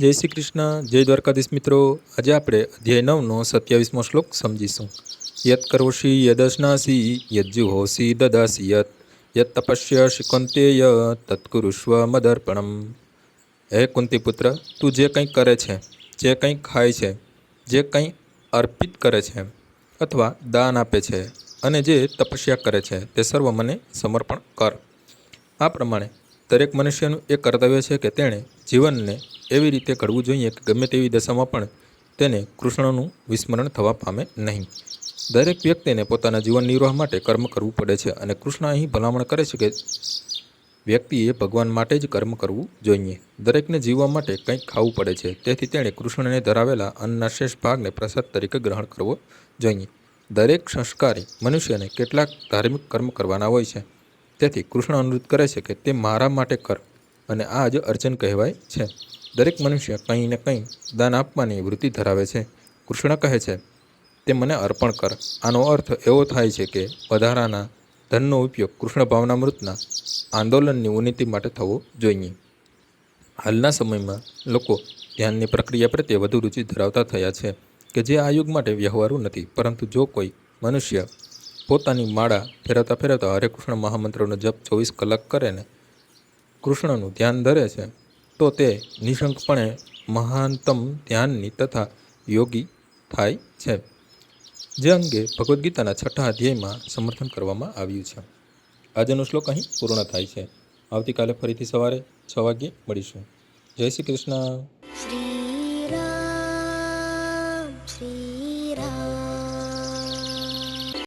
જય શ્રી કૃષ્ણ, જય દ્વારકાધીશ મિત્રો. આજે આપણે અધ્યાય નવનો સત્યાવીસમો શ્લોક સમજીશું. યત કરોશી યદશનાસી યજ્જુહોસી દદાસી યત. યત તપસ્ય શિકોંતેય તત્કુરુષ્વ મદર્પણમ. હે કુંતીપુત્ર, તું જે કંઈ કરે છે, જે કંઈ ખાય છે, જે કંઈ અર્પિત કરે છે, અથવા દાન આપે છે, અને જે તપસ્યા કરે છે, તે સર્વ મને સમર્પણ કર. આ પ્રમાણે દરેક મનુષ્યનું એ કર્તવ્ય છે કે તેણે જીવનને એવી રીતે કરવું જોઈએ કે ગમે તેવી દશામાં પણ તેને કૃષ્ણનું વિસ્મરણ થવા પામે નહીં. દરેક વ્યક્તિને પોતાના જીવન નિર્વાહ માટે કર્મ કરવું પડે છે અને કૃષ્ણ અહીં ભલામણ કરે છે કે વ્યક્તિએ ભગવાન માટે જ કર્મ કરવું જોઈએ. દરેકને જીવવા માટે કંઈક ખાવું પડે છે. તેથી તેણે કૃષ્ણને ધરાવેલા અન્નના શેષ ભાગને પ્રસાદ તરીકે ગ્રહણ કરવો જોઈએ. દરેક સંસ્કારી મનુષ્યને કેટલાક ધાર્મિક કર્મ કરવાના હોય છે. તેથી કૃષ્ણ અનુરોધ કરે છે કે તે મારા માટે કર. અને આ જ અર્ચન કહેવાય છે. દરેક મનુષ્ય કંઈ ને કંઈ દાન આપવાની વૃત્તિ ધરાવે છે. કૃષ્ણ કહે છે, તે મને અર્પણ કર. આનો અર્થ એવો થાય છે કે વધારાના ધનનો ઉપયોગ કૃષ્ણ ભાવનામૃતના આંદોલનની ઉન્નતિ માટે થવો જોઈએ. હાલના સમયમાં લોકો ધ્યાનની પ્રક્રિયા પ્રત્યે વધુ રુચિ ધરાવતા થયા છે કે જે આ યુગ માટે વ્યવહારુ નથી. પરંતુ જો કોઈ મનુષ્ય પોતાની માળા ફેરવતા ફેરવતા હરે કૃષ્ણ મહામંત્રનો જપ ચોવીસ કલાક કરે ને કૃષ્ણનું ધ્યાન ધરે છે, તો તે નિશંકપણે મહાનતમ ધ્યાનની તથા યોગી થાય છે. જે અંગે ભગવદ્ ગીતાના છઠ્ઠા અધ્યાયમાં સમર્થન કરવામાં આવ્યું છે. આજનો શ્લોક અહીં પૂર્ણ થાય છે. આવતીકાલે ફરીથી સવારે છ વાગ્યે મળીશું. જય શ્રી કૃષ્ણ.